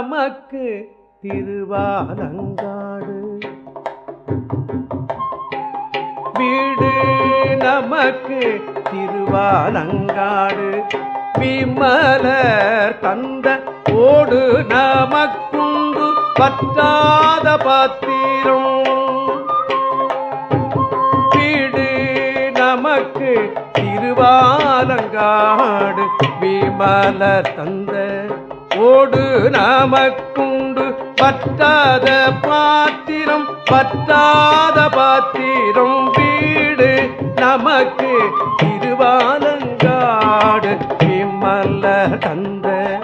நமக்கு திருவாலங்காடு வீடு நமக்கு திருவாலங்காடு விமலர் தந்த ஓடு நமக்குண்டு பற்றாத பாத்திரம். வீடு நமக்கு திருவாலங்காடு விமல தந்த ஓடு நமக்குண்டு. பற்றாத பாத்திரம் பற்றாத பாத்திரம் வீடு. நமக்கு திருவாலங்காடு விமல தந்த.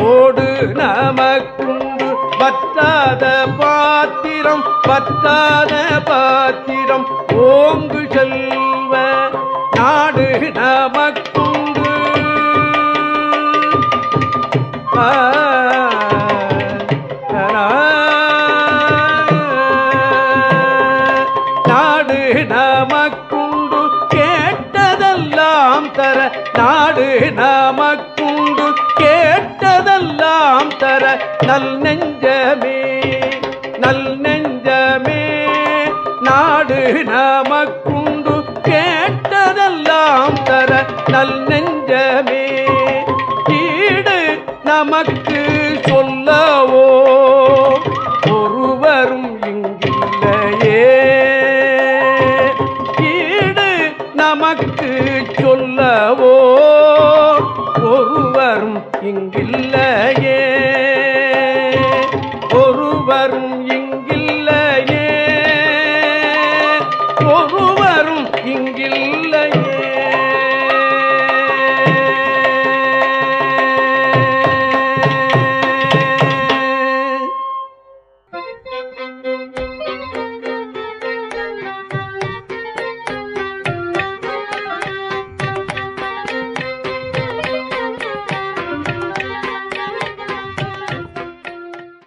ஓடு நமக்குண்டு. பற்றாத பாத்திரம் பற்றாத பாத்திரம் ஓங்கு செல்வ. நாடு நமக்கு நாடு நமக்குண்டு கேட்டதெல்லாம் தர. நாடு நமக்குண்டு கேட்டதெல்லாம் தர. நல் நெஞ்சமே நல் நெஞ்சமே. நாடு நமக்குண்டு கேட்டதெல்லாம் தர. நல் நெஞ்சமே ஈடு நமக்கு சொல்லவோ? ஒருவரும் இங்கில்லையே. ஈடு நமக்கு சொல்லவோ? ஒருவரும் இங்கில்லையே.